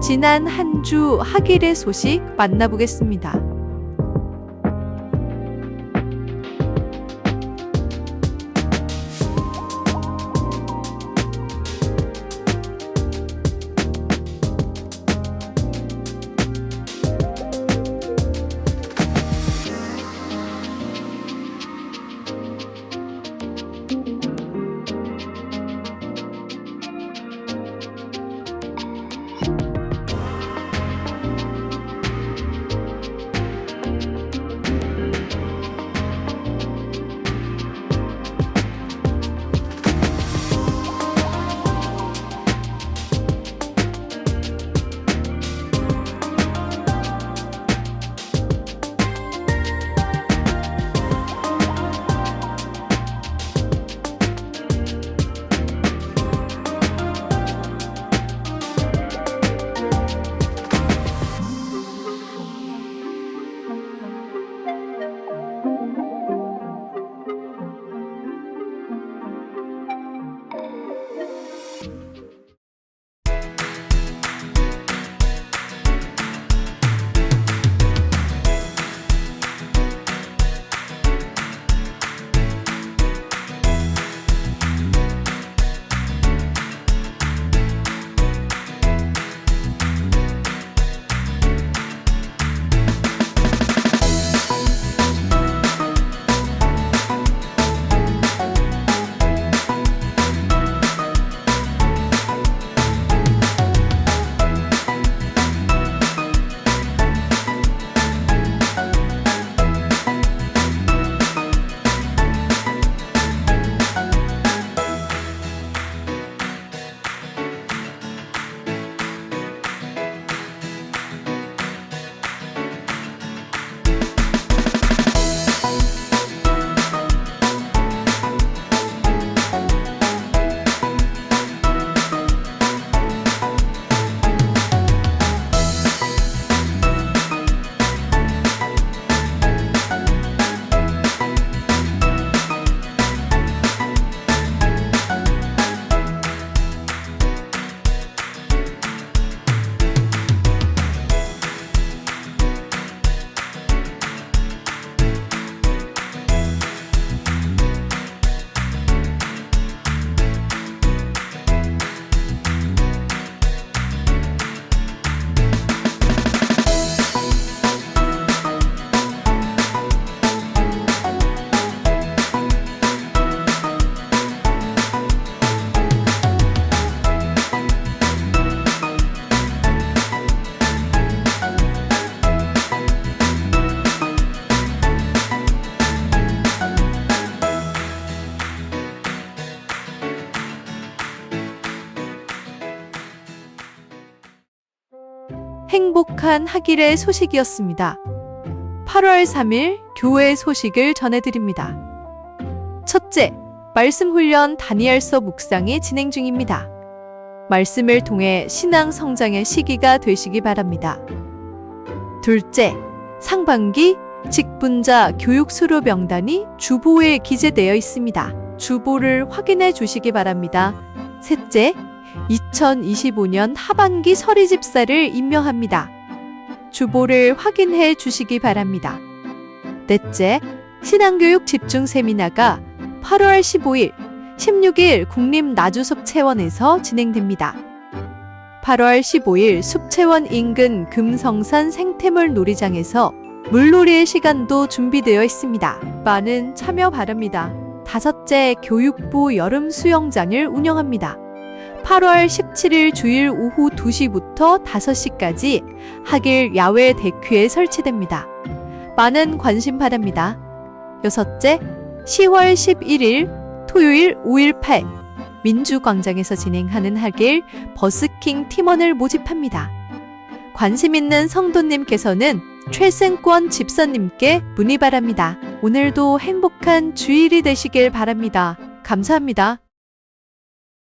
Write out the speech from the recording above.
지난 한주 하길의 소식 만나보겠습니다. 행복한 하길의 소식이었습니다. 8월 3일 교회 소식을 전해드립니다. 첫째, 말씀 훈련 다니엘서 묵상이 진행 중입니다. 말씀을 통해 신앙 성장의 시기가 되시기 바랍니다. 둘째, 상반기 직분자 교육 수료 명단이 주보에 기재되어 있습니다. 주보를 확인해 주시기 바랍니다. 셋째, 2025년 하반기 서리 집사를 임명합니다. 주보를 확인해 주시기 바랍니다. 넷째, 신앙교육 집중 세미나가 8월 15일, 16일 국립나주숲체원에서 진행됩니다. 8월 15일 숲체원 인근 금성산 생태물 놀이장에서 물놀이의 시간도 준비되어 있습니다. 많은 참여 바랍니다. 다섯째, 교육부 여름 수영장을 운영합니다. 8월 17일 주일 오후 2시부터 5시까지 하길 야외 데크에 설치됩니다. 많은 관심 바랍니다. 여섯째, 10월 11일 토요일 5.18 민주광장에서 진행하는 하길 버스킹 팀원을 모집합니다. 관심 있는 성도님께서는 최승권 집사님께 문의 바랍니다. 오늘도 행복한 주일이 되시길 바랍니다. 감사합니다.